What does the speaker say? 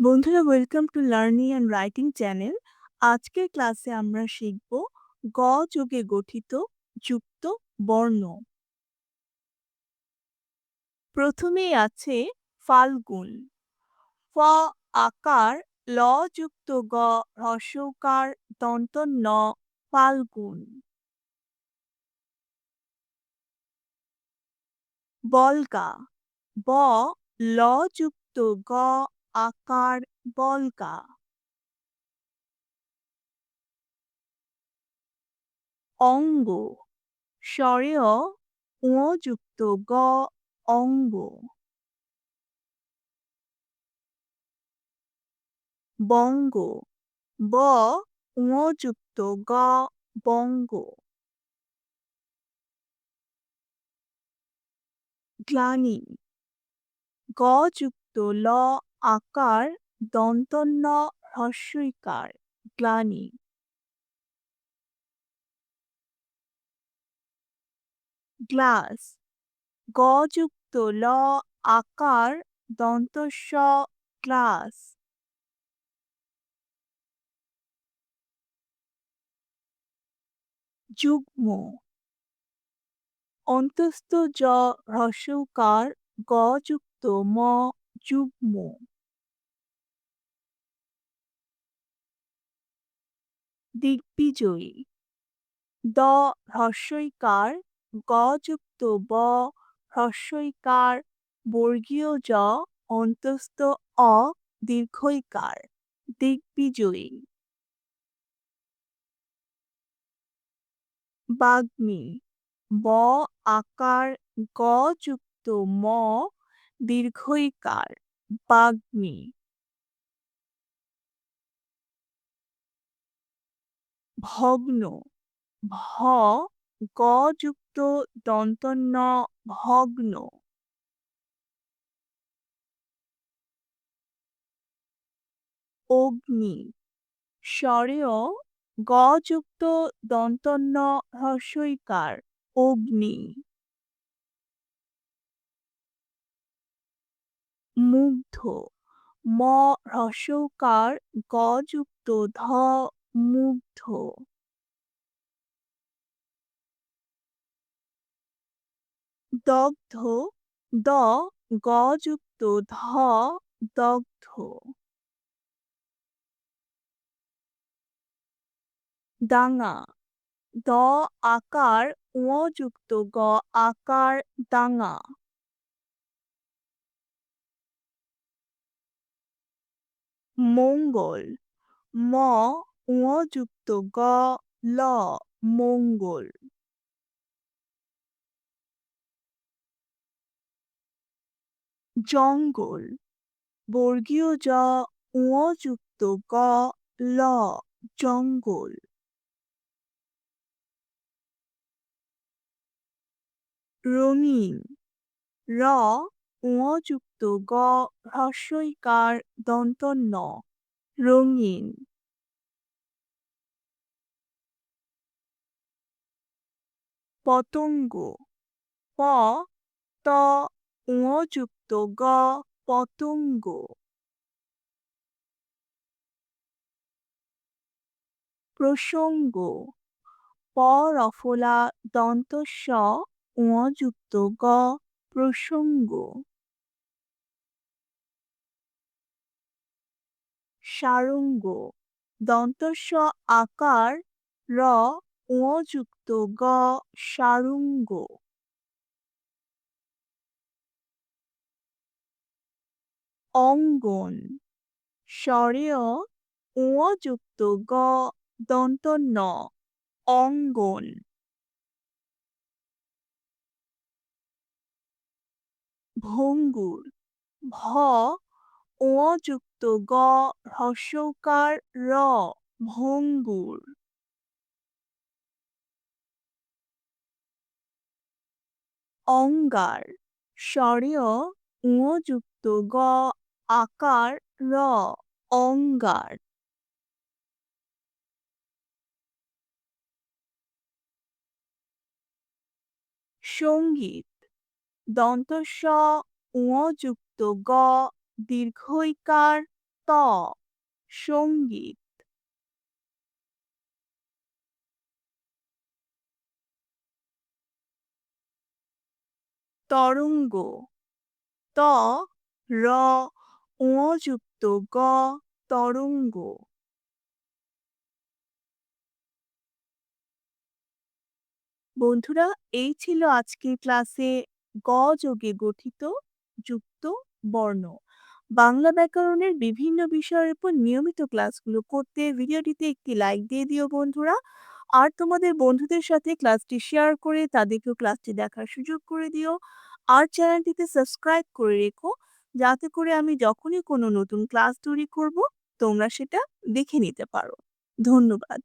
বন্ধুরা welcome to learning and writing channel আজকের ক্লাসে আমরা শিখব গ যোগে গঠিত যুক্ত বর্ণ। প্রথমেই আছে ফাল্গুন। ফ আকার, ল যুক্ত গ হ্রস্বকার দন্ত ন, ফাল্গুন। বলগা। ব, ল যুক্ত গ আকার বলগা অঙ্গ স্বরেয় ও যুক্ত গ, অঙ্গ। বঙ্গ, ব যুক্ত গ, বঙ্গ। গ্লানি, গ যুক্ত ল আকার দন্তন্য হ্রস্বইকার গ্লানি। গ্লাস গ যুক্ত ল আকার দন্তস্ব গ্লাস। যুগ্ম, অন্তস্থ জ হ্রস্বকার গ যুক্ত ম যুগ্ম। দিগ্বিজয়ী। দ হ্রস্বইকার, গ যুক্ত ব হ্রস্বইকার, বর্গীয় জ অন্তস্থ অ দীর্ঘইকার, দিগ্বিজয়ী। বাগ্মী, ব আকার, গ যুক্ত ম দীর্ঘইকার, বাগ্মী। ভগ্ন, ভ গ যুক্ত দন্তন্য ভগ্ন। অগ্নি স্বরেয় গ যুক্ত দন্তন্য হ্রস্বইকার, অগ্নি। মুগ্ধ, ম হ্রস্বকার গ যুক্ত ধ মুগ্ধ। দগ্ধ দ গ যুক্ত ধ দগ্ধ ডাঙা দ আকার ও গ আকার ডাঙা মঙ্গল ম যুক্ত গ, ল, মঙ্গল। জঙ্গল, বর্গীয় জ যুক্ত গ, ল, জঙ্গল। রঙিন, র ও যুক্ত গ হ্রস্বইকার দন্তন্য। রঙিন পতঙ্গ। প, ত যুক্ত গ, পতঙ্গ। প্রসঙ্গ, প, রফলা দন্তস্ব ও যুক্ত গ, প্রসঙ্গ। সারঙ্গ দন্তস্ব আকার, র যুক্ত গ, সারঙ্গ। অঙ্গন, স্বরেয় ও যুক্ত গ দন্ত ন অঙ্গন। ভঙ্গুর, ভ ও যুক্ত গ হ্রস্বকার র, ভঙ্গুর। অঙ্গার। স্বরীয় ও যুক্ত গ, আকার, র, অঙ্গার। সংগীত ও যুক্ত গ, দীর্ঘইকার, ত। সংগীত তরঙ্গ। ত, র যুক্ত গ, তরঙ্গ। বন্ধুরা, এই ছিল আজকের ক্লাসে গ যোগে গঠিত যুক্ত বর্ণ। বাংলা ব্যাকরণের বিভিন্ন বিষয়ের উপর নিয়মিত ক্লাসগুলো করতে, ভিডিওটিতে একটি লাইক দিয়ে দিও বন্ধুরা। আর তোমাদের বন্ধুদের সাথে ক্লাসটি শেয়ার করে তাদেরকেও ক্লাসটি দেখার সুযোগ করে দিও। আর চ্যানেলটিতে সাবস্ক্রাইব করে রেখো, যাতে করে আমি যখনই কোনো নতুন ক্লাস তৈরি করব, তোমরা সেটা দেখে নিতে পারো। ধন্যবাদ।